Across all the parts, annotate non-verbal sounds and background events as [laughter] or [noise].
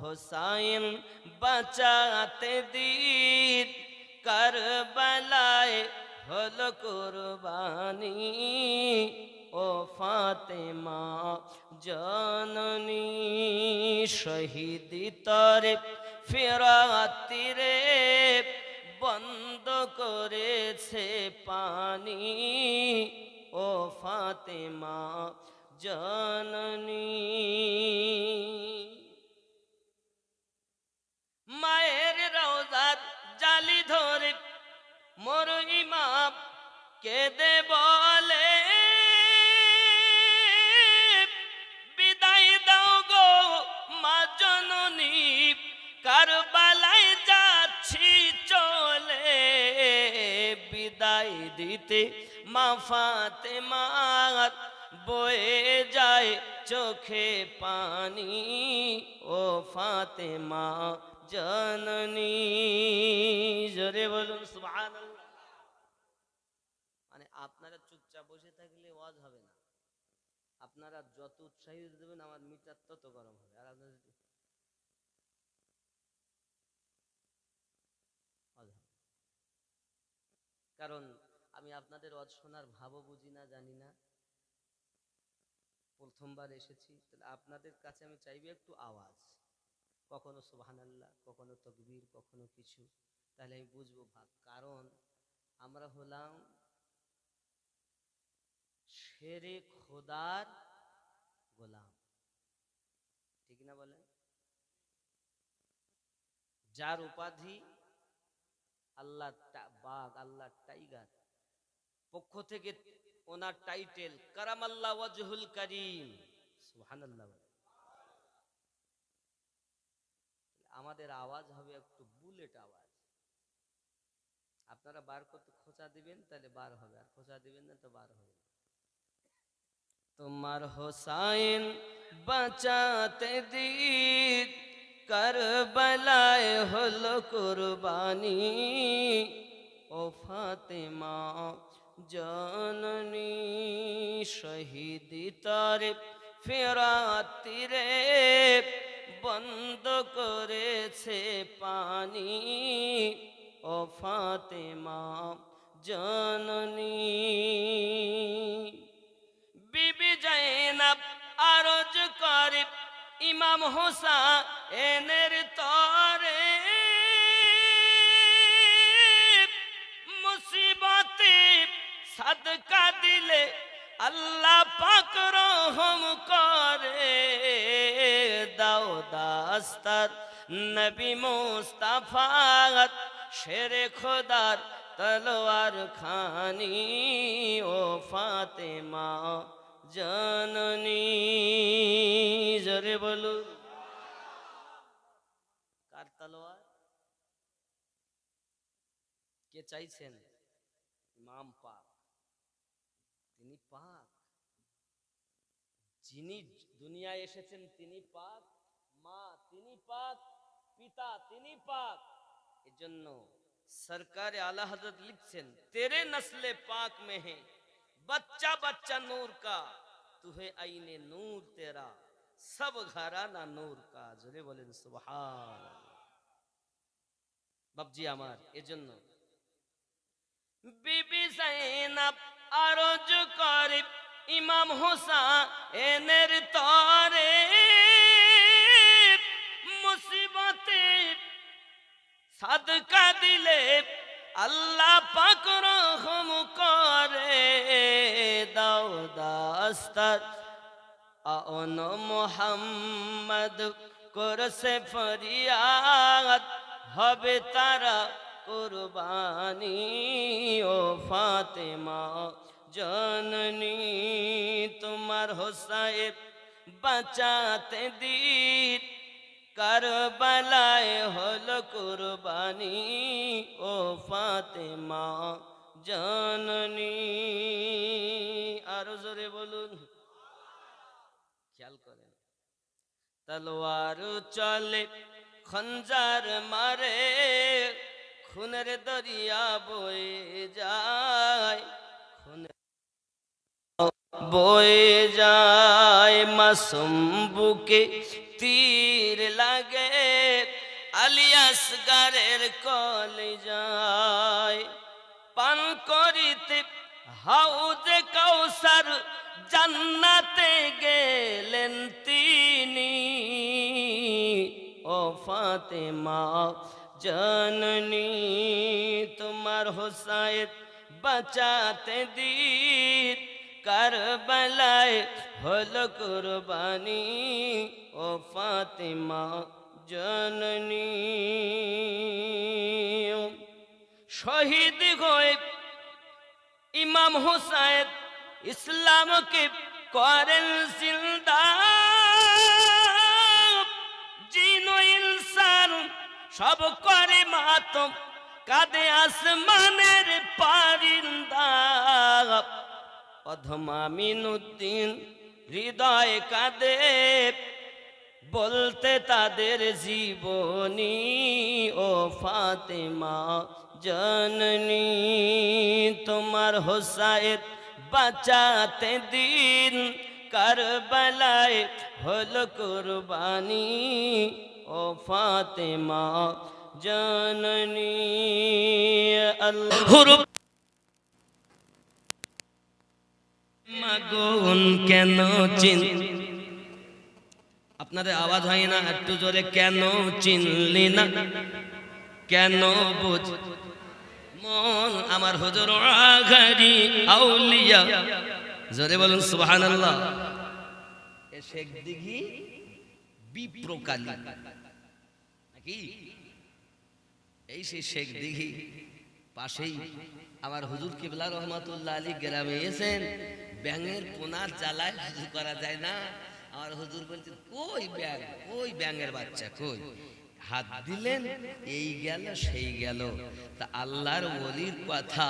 হোসাইন বাঁচাতে দিন। কারবালায় হলো কুরবানি, ও ফাতেমা জননী। শহীদি তরে ফেরাতিরে বন্ধ করেছে পানি। ও ফাতেমা জননী। মায়ের রওজার জালি ধরে, মোর ইমাম কেঁদে বলে, বিদায় দাও গো মা জননী, কারবালায় যাচ্ছি চলে, বিদায় দিতে মা ফাতেমার বয়ে যায় চোখে পানি, ও ফাতেমা বলুন মানে আপনারা চুপচাপ বসে থাকলে ওয়াজ হবে না। আপনারা যত উৎসাহিত দেবেন, আমার মিটার তত গরম হবে। আর। কারণ আমি আপনাদের ওয়াজ শোনার ভাবও বুঝি না, জানি না। প্রথমবার এসেছি, তাহলে আপনাদের কাছে আমি চাইব একটু আওয়াজ। কখনো সুবহানাল্লাহ, কখনো তকবীর, কখনো কিছু। তাহলে আমি বুঝব ভাগ। কারণ আমরা হলাম শেরে খোদার গোলাম। ঠিক না বলেন? যার উপাধি আল্লাহ বাঘ, আল্লাহ টাইগার। পক্ষ থেকে ওনার টাইটেল কারামাল্লাহ ওয়াজহুল করিম। সুবহানাল্লাহ বলেন। আমাদের আওয়াজ হবে একটু বুলেট আওয়াজ। আপনারা বার করতে খোঁচা দিবেন, তাহলে বার হবে। আর খোঁচা দিবেন না তো বার হবে। তোমার হোসাইন বাঁচাতে দিন কারবালায় হলো কুরবানি। ও ফাতেমা জননী, শহীদি তারে ফেরাতিরে বন্ধ করেছে পানি। ও ফাতেমা জননী, বিবি জাইনাব আরজ করে, ইমাম হোসা এনের তরে। মুসিবতে সাদকা দিলে আল্লাহ পাক রহম করে। দাও দাস্তার নবী মুস্তাফাত শেরে খোদার তলোয়ার খানি ও ফাতেমা জননী। জোরে বলু। কার তলোয়ার? কে চাইছেন? ইমাম পাক। তিনি পাক যিনি দুনিয়ায় এসেছেন তিনি পাক মা তিনি পাক পিতা তিনি পাক এজন্য সরকার আলা হজরত লিখছেন তেরে নসলে পাক में है बच्चा बच्चा नूर का तू है आईने नूर तेरा सब घराना नूर का জোরে বলেন সুবহান বাবজি আমার এজন্য বিবি জাইনাব আরজ করে ইমাম হোসেনের তরে মুসিবতে সাদকা দিলে আল্লাহ পাক রহম করে। দাও দাস্তার আন মোহাম্মদ করছে ফরিয়াদ। হবে তারা কুরবানি ও ফাতেমা, জননী তোমার হোসাইব বাঁচাতে দিন। কারবালায় হল কুরবানি ও ফাতেমা, জননী। আরও জোরে বলুন। খেয়াল করেন। তলোয়ার চলে, খঞ্জার মারে খুনের দরিয়া বয়ে যায়, খুনের বয়ে যায়। মাসুম বুকে তীর লাগে আলিয়াস গারের কলে যায় পান করিতে হাউজে কাউসার, জান্নাতে গেলেন তিনি। ও ফাতেমা জননী তোমার হোসায়েত বাঁচাতে দিত কারবালায় হল কুরবানি ও ফাতেমা জননী শহীদ হয়ে ইমাম হুসাইন ইসলামকে করেন জিন্দা জিন ইনসান সব মাতম কাঁদে আসমানের পারিন্দা অধমা মিনুদ্দিন হৃদয় কাঁদে বলতে তাদের জীবনী ও ফাতেমা জননী তোমার হোসায়েত বাঁচাতে দিন কারবালায় হল কুরবানি ও ফাতেমা জননী আল্লাহ মাগুন কেন চিন আপনাদের আওয়াজ হয় না, একটু জোরে, কেন চিনলি না? কেন বুঝ মন আমার হুজুর আগারি আউলিয়া। জোরে বলুন, সুবহানাল্লাহ। এ শেখ দিঘি বিপ্রকালী। নাকি? এই সেই শেখ দিঘি, পাশেই আমার হুজুর কিবলা রহমাতুল্লাহ আলী গ্রামে এসেন। ব্যাঙের পোনার জ্বালায় হুজুর করা যায় না। আমার হুজুর বলছেন, কই ব্যাং কই ব্যাঙের বাচ্চা? কই? হাত দিলেন, এই গেল, সেই গেল। তা আল্লাহর ওলির কথা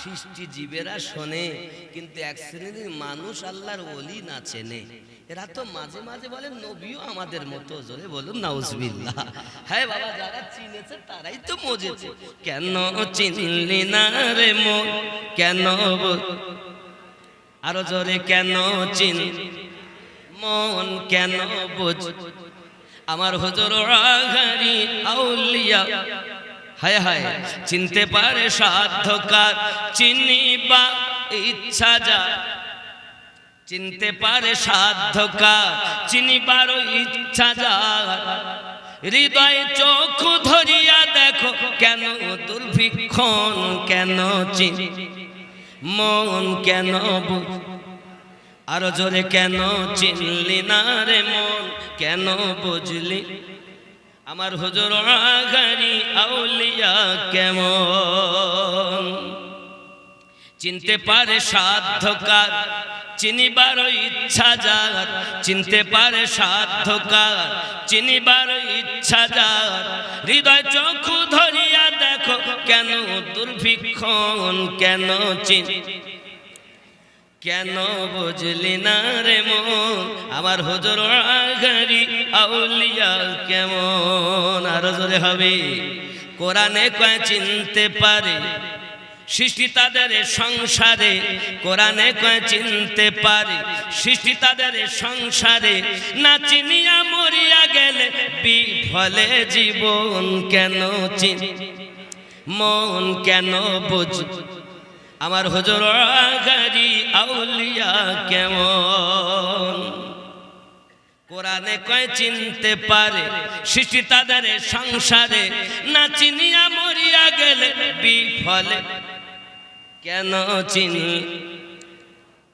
সৃষ্টি জীবেরা শোনে, কিন্তু এক শ্রেণির মানুষ আল্লাহর ওলি না চেনে। এরা তো মাঝে মাঝে বলে নবীও আমাদের মতো। জোরে বলুন নাউজবিল্লাহ। [laughs] হ্যাঁ বাবা যারা চিনেছে তারাই তো মজেছে কেন চিনলি না রে মন? কেন আরও জোরে কেন চিন মন কেন বুঝ? আমার হজর আঘারি আউলিয়া। হায় হায় চিনতে পারে সাধ্যকার। চিনিবা ইচ্ছা যা চিনতে পারে সাধ্যকার চিনিবার ইচ্ছা যা হৃদয় চোখ ধরিয়া দেখো কেন দুর্ভিক্ষণ কেন চিন, মন কেন আরও জোরে কেন চিনলি না রে মন, কেন বুঝলি? আমার হুজুর আগারি আউলিয়া কেমন? চিনতে পারে সাধ্যকার চিনিবার ইচ্ছা যার, চিনতে পারে সাধ্যকার। চিনিবার ইচ্ছা যার, হৃদয় চক্ষু ধরিয়া দেখো কেন দুর্ভিক্ষণ, কেন চিন কেন বুঝলি না রে মন, আমার হুজুর আগারি আউলিয়া কেমন? আরও জোরে হবে। কোরআনে কয়, চিনতে পারে সৃষ্টি তাদের সংসারে, কোরআনে কয় চিনতে পারে। সৃষ্টি তাদের সংসারে, না চিনিয়া মরিয়া গেলে বিফলে জীবন কেন চিন? মন কেন বুঝ? আমার হুজুর গাড়ি আউলিয়া কেমন? কোরআনে কয় চিনতে পারে, সৃষ্টি তাদের সংসারে, না চিনিয়া মরিয়া গেলে বিফলে কেন চিনি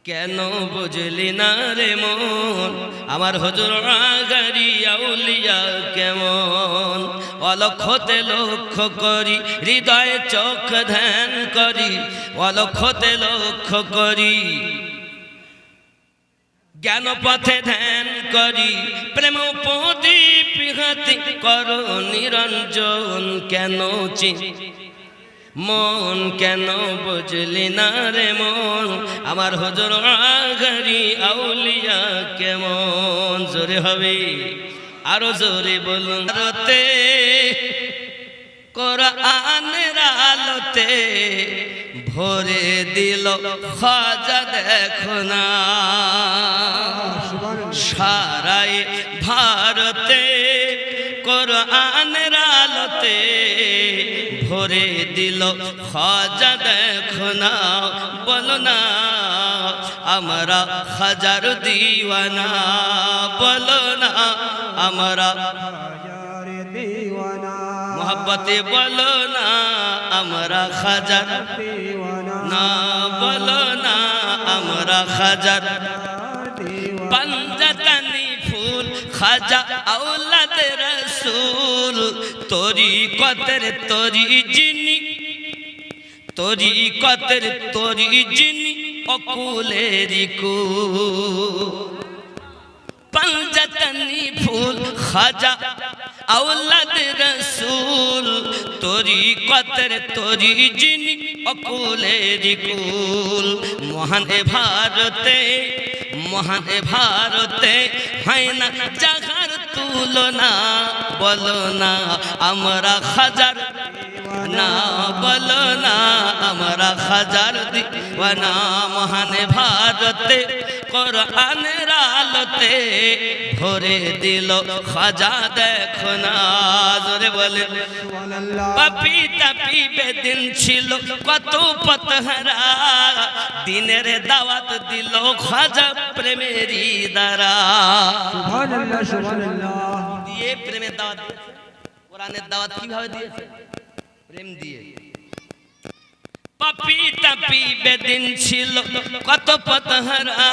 কেন বুঝলি না রে মন? আমার হজুর আগারি আউলিয়া কেমন? অলক্ষতে লক্ষ্য করি, হৃদয়ে চোখ ধ্যান করি, অলক্ষতে লক্ষ্য করি। জ্ঞান পথে ধ্যান করি, প্রেম প্রদীপ করো নিরঞ্জন, কেন চিন মন কেন বুঝলি না রে মন? আমার হজর আগারি আউলিয়া কেমন? জোরে হবে। আরও জোরে বলুন। রতে কোরআনের আলোতে ভরে দিল খাজা দেখো না। সারাই ভারতে কোরআনের আলোতে ভরে দিল, খাজা দেখো না বলো না, আমরা হাজার দিওয়ানা, বলো না, আমরা হাজার বলো না, আমরা হাজার না, বলো না, আমরা দিওয়ানা পাঞ্জাতানি খাজা আউলাদ রসুল, তোরি কতের তোরি জিনি, তোরি কতের তোরি জিনি, অকুলেরি কু পাঞ্জাতানি ফুল, খাজা আউলাদ রসুল, তোরি কতের তোরি জিনি, অকুলেরি কুল। মহান ভারতে মহান ভারতে হয় না, জাগার তুলনা বলো না, আমরা হাজার না বলো না, আমরা হাজার দিওয়ানা মহান ভারতে কোরআনের আলোতে ভরে দিল খাজা দেখো না জোরে বলে পাপি তাপি বেদিন ছিল কত পতহারা দিনের দাওয়াত দিল খাজা প্রেমেরই দ্বারা। দিয়ে প্রেমের দাওয়াত। কোরআনের দাওয়াত কীভাবে দিয়েছে? প্রেম দিয়ে। পাপি তাপি বেদিন ছিল কত পতহারা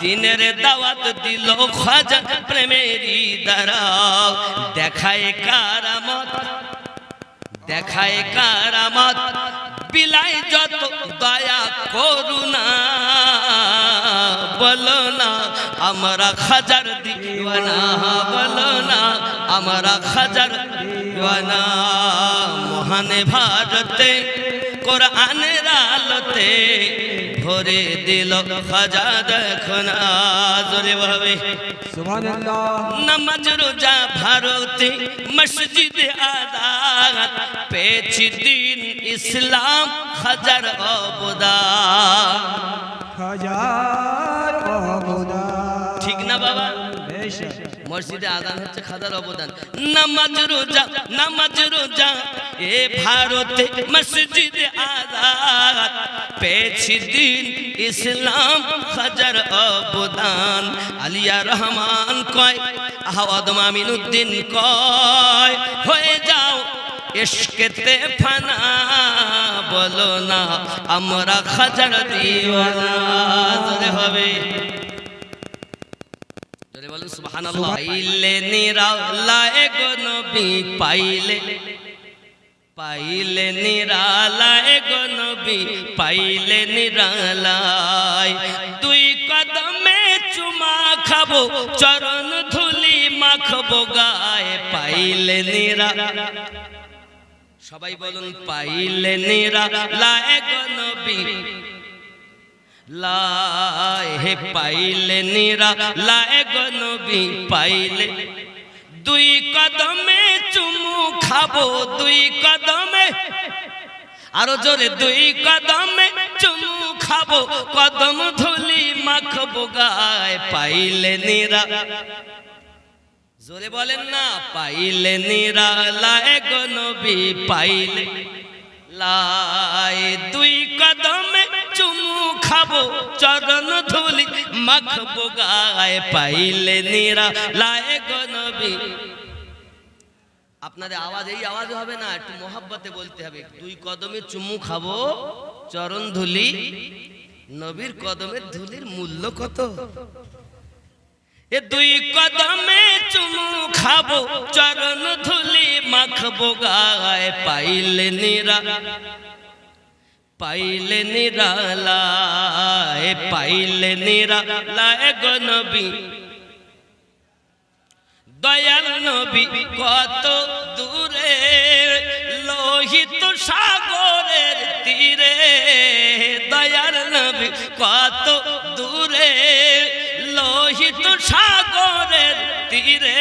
দিনের দাওয়াত দিল খাজা প্রেমেরই দ্বারা দেখায় কারামত দেখায় কারামত বিলাই যত দয়া করুণা বলো না আমরা খাজার দিওয়ানা বলো না আমরা খাজার দিওয়ানা মহানে ভারতে কোরআনের আলোতে ভরে দিল খাজা দেখো না জোরে ভাবে নামাজ রোজা ভারতে মসজিদ আজাদ পেয়েছি দিন ইসলাম হাজার অবদান। হাজার অবদান। ঠিক না বাবা? বেশ। মসজিদে আদান হচ্ছে খাদার অবদান। নামাজ রোজা নামাজ রোজা। এ ভারতে মসজিদ আজাদ পেয়েছি দিন ইসলাম হাজার অবদান। আলিয়া রহমান কয় আহমদ মামিনুদ্দিন কয়, হয়ে যাও ইশকেতে ফানা। বলো না, আমরা খাজার দিওয়ানা। হবে। বলুন সুবহানাল্লাহ। পাইলে নিরালায় গো নবী পাইলে। পাইলে নিরালায় গো নবী পাইলে নিরালায়। দুই কদমে চুমা খাব চরণ ধুলি মাখবো গায়ে। পাইলে নিরা। সবাই বলুন পাইলে নিরালায় গো নবী লাই হে পাইলে নিরা লায় গো নবী পাইলে দুই কদমে চুমু খাব দুই কদমে আরও জোরে দুই কদমে চুমু খাব কদম ধুলি মাখবো গায় পাইলে নিরা জোরে বলেন না পাইলে নিরা লায় গো নবী পাইলে লাই চরণ ধুলি মাখবো গায়ে পাইলে নিরা লায়ে গো নবী। আপনাদের আওয়াজ, এই আওয়াজ হবে না, একটু মোহাব্বতে বলতে হবে। দুই কদমে চুমু খাব, চরণ ধুলি, নবীর কদমের ধুলির মূল্য কত? এ দুই কদমে চুমু খাব, চরণ ধুলি মাখবো গায়ে পাইলে নিরা পাইলে নিরালায় পাইলে নিরালায় গো নবী। দয়াল নবী কত দূরে, লোহিত সাগরের তীরে। দয়াল নবী কত দূরে, লোহিত সাগরের তীরে।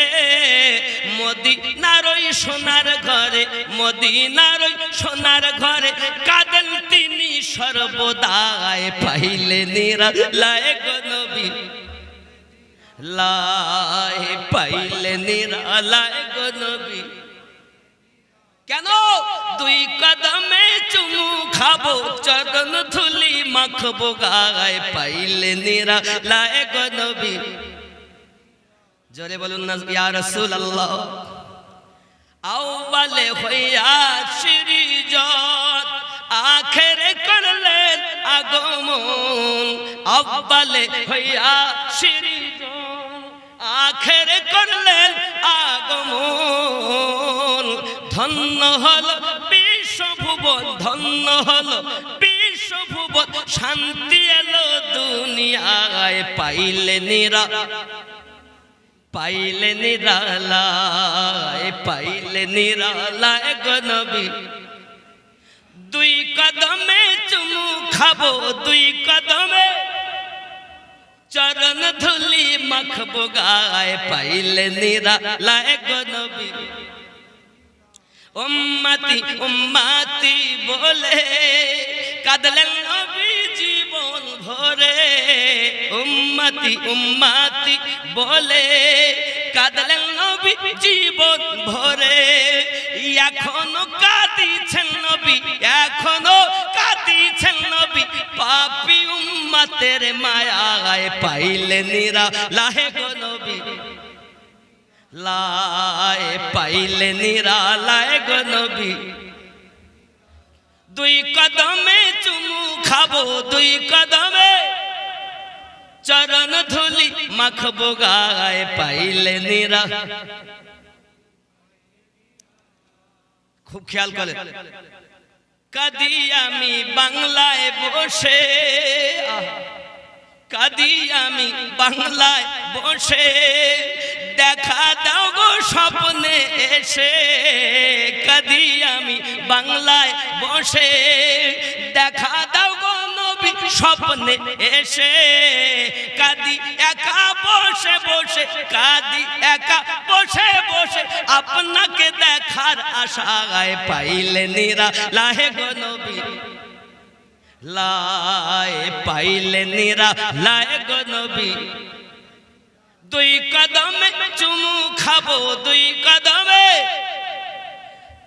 মদিনারই সোনার ঘরে মদিনারই সোনার ঘরে সর্বদায় পাইলে নিরালায় গো নবী। লাই পাইলে নিরালায় গো নবী। কেন? দুই কদমে চুমু খাব, চরণ ধুলি মাখবো, গায় পাইলে নিরা লায় গো নবী। জোরে বলুন না, ইয়া রাসূলুল্লাহ। আউয়ালে হইয়া সিরিজত আখেরে আগমন আব্বালে হইয়া সিরিজন আখেরে করলেন আগমন। ধন্য হল বিশ্বভুবন, ধন্য হল বিশ্বভুবন। শান্তি এলো দুনিয়ায়, পাইলে নিরা, পাইলে নিরালায় পাইলে নিরালায় গনবী দুই কদমে খাব দুই কদমে। চরণ ধুলি মাখবো গায় পাইলে নিরালায় গনবী উম্মতি উম্মতি বলে, কাদলেন নবী জীবন ভরে। উম্মতি উম্মতি বলে, কাদলেন নবী জীবন ভরে। এখনও কাঁদিছেন উম্মতের মায়ায় পাইলে নিরা। লাহে গো নবী। লায় পাইলে নিরা নিরালায় গো নবী। দুই কদমে চুমু খাব, দুই কদমে চরণ ধুলি মাখবো গায় পাইলে নিরা। খুব খেয়াল করে। কাদি আমি বাংলায় বসে। কাদি আমি বাংলায় বসে। দেখা দাও গো স্বপ্নে এসে। কাদি আমি বাংলায় বসে। দেখা দাও গো নবী স্বপ্নে এসে। কাদি একা বসে বসে কাদি একা, বসে বসে আপনাকে দেখার আশায় পাইলে নিরা। লাহে গো নবী। লায় পাইলে নিরা। লায় গো নবী। দুই কদমে চুমু খাব, দুই কদমে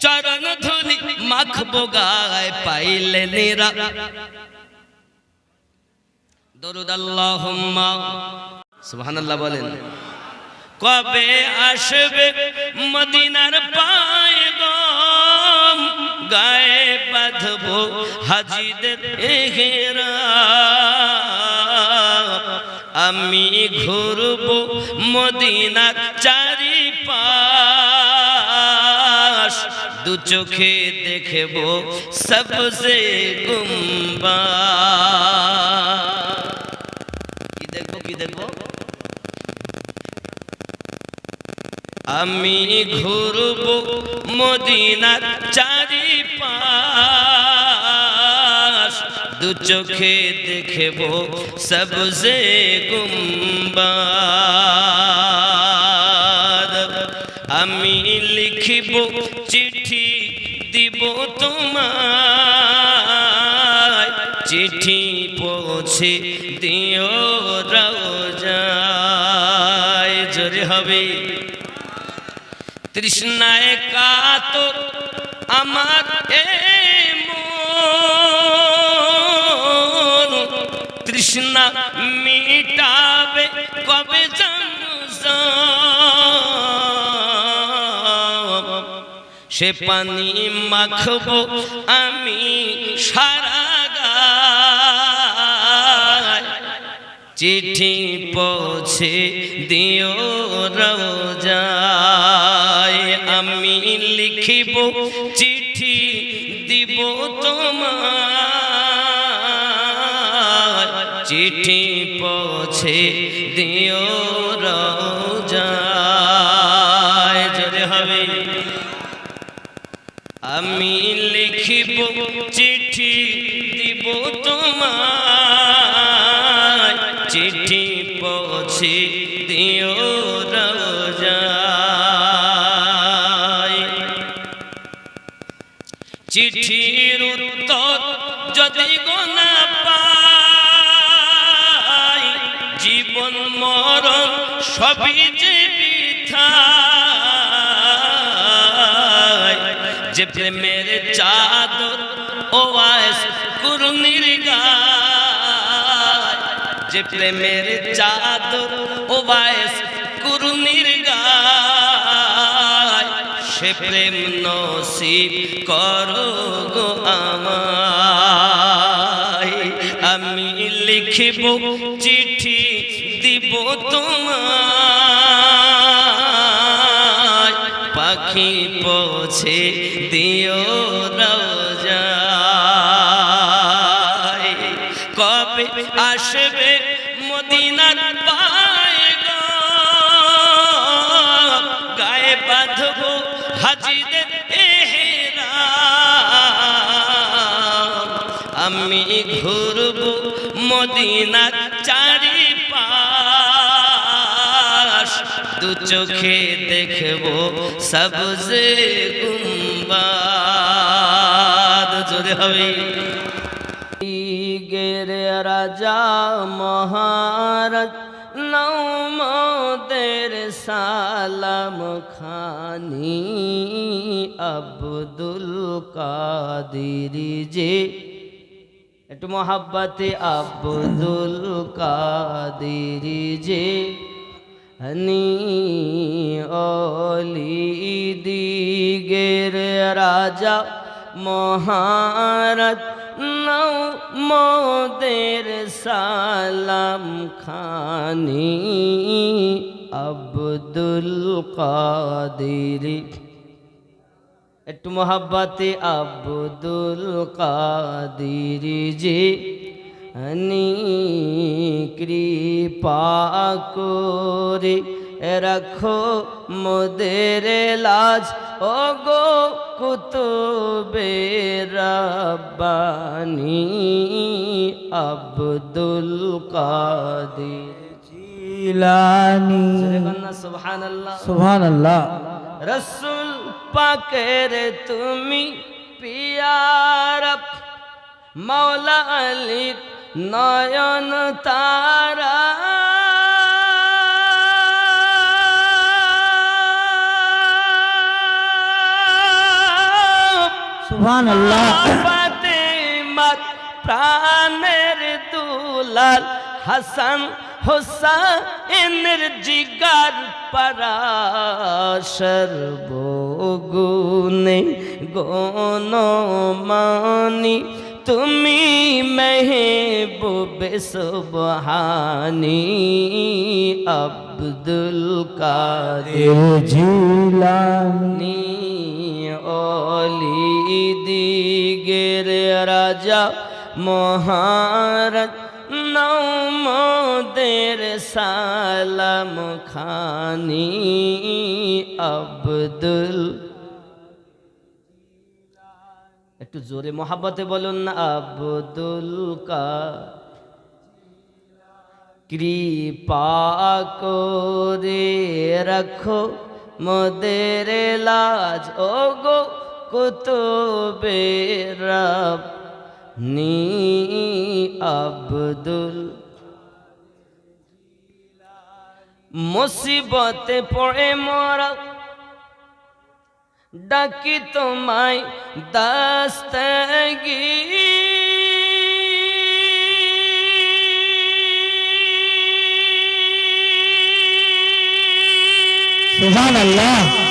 চরণ ধুলি মাখবো গায় পাইলে নিরা। দরুদ আল্লাহুম্মা। সুবহানাল্লাহ বলেন। কবে আসবে মদিনার পায়গম? গায়ে বাঁধবো হাজিদের হেরা আমি ঘুরবো মদিনার চারি পাশ দু চোখে দেখব সবসে গুম্বা। কি দেখব কি দেখব? আমি ঘুরব মদিনার চারি পাশ দু চোখে দেখব সবসে গুম্বাদ আমি লিখিব চিঠি দিব তোমায়। চিঠি পৌঁছে দিও রাজায় জোরে হবে। তৃষ্ণায় কাতর আমার এ তৃষ্ণা মিটাবে কবে সে পানি মাখবো আমি সারা চিঠি পৌঁছে দিও রোজায় আমি লিখিব চিঠি দিব তোমার চিঠি পৌঁছে দিও রোজায়। জোরে হবে। আমি লিখিব চিঠি দিব তোমার চিঠি পৌঁছে দিও রোজায়। যদি গোনা পাই, জীবন, মরণ সবই যে যে প্রেমের চাদর ও আয়েস কুরনির যে প্রেমের চাদর ও আয়েস কুরনির সে প্রেম নসিব করো গো আমায়। আমি লিখিব চিঠি দিব তোমায়। পাখি পছে দিও রোজায় কবে আসবে আমি ঘুরব মদিনার চারি পাশ দু চোখে দেখব সবজে গুম্বাদ। জোরে হবে। গেরে রাজা মহারাজ নৌমদের সালাম খানি আব্দুল কাদির যে একটু মোহাব্বতে আব্দুল কাদির যে হনি অলি দিগের রাজা মহারাজ নৌ মোদের সালাম খানি আব্দুল কাদির। একটু মোহাব্বতে আব্দুল কাদির হনি কৃপা করে রাখো মোদের লাজ। ও গো কুতুবে রব্বানি আব্দুল কাদির জিলানি। সুবহানাল্লাহ। সুবহানাল্লাহ। রসুল পাকের তুমি পিয়ার। মৌলা আলী নয়ন তারা। সুবহানাল্লাহ। ফাতেমার প্রাণের দুলাল হাসান হোসাইনের জিগার পরাশর বগুনে গনমানি তুমি মেহবুবে সুবহানি আব্দুল কাদের জিলানি নি অলি দিগের রাজা মহারাজ নৌমদের সালাম খানি আব্দুল। একটু জোরে মহাব্বতে বলুন না, আব্দুল কা কৃপা করে রাখো মোদের লাজ ও গো কুতুবে রব। নি আব্দুল মুসিবতে পড়ে মরা ডাকি তোমায় দাস্তগি সুবহানাল্লাহ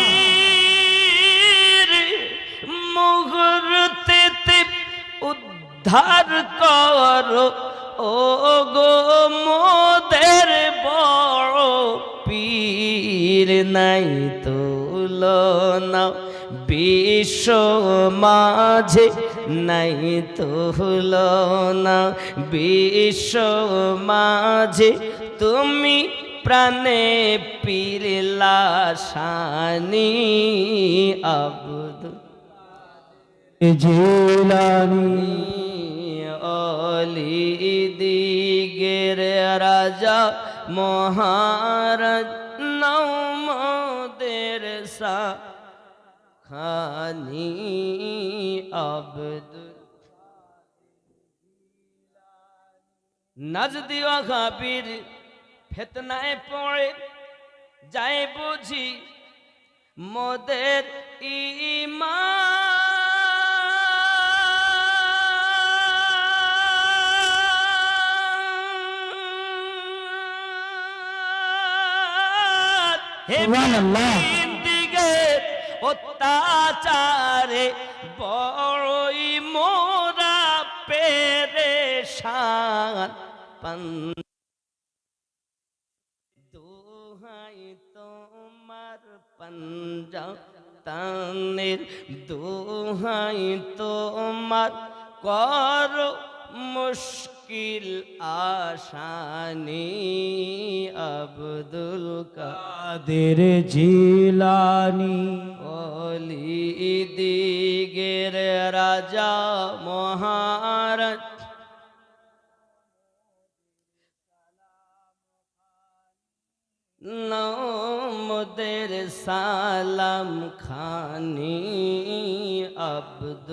উদ্ধার কর। ও গো মোদের বড় পীর, নাই তুলনা বিশ্ব মাঝে নাই তুলনা বিশ্ব মাঝে তুমি প্রাণে পিরলা শানি আবুদ জিলানি অলি দিগের রাজা মহারাজ নৌমদের সা খানি আব্দুল নজদি খাবির ফেতনায় পড়ে, যায় বুঝি মোদের ইমান দিকের অত্যাচারে বড়ই মোরা পেরেশান। পান দোহাই তোমার পঞ্জা তানের দোহাই তোমার কর মুশকিল আসানি আব্দুল কাদের জিলানি। অলি দিগের রাজা মহারাজ। নমদের সালাম খানি আব্দুল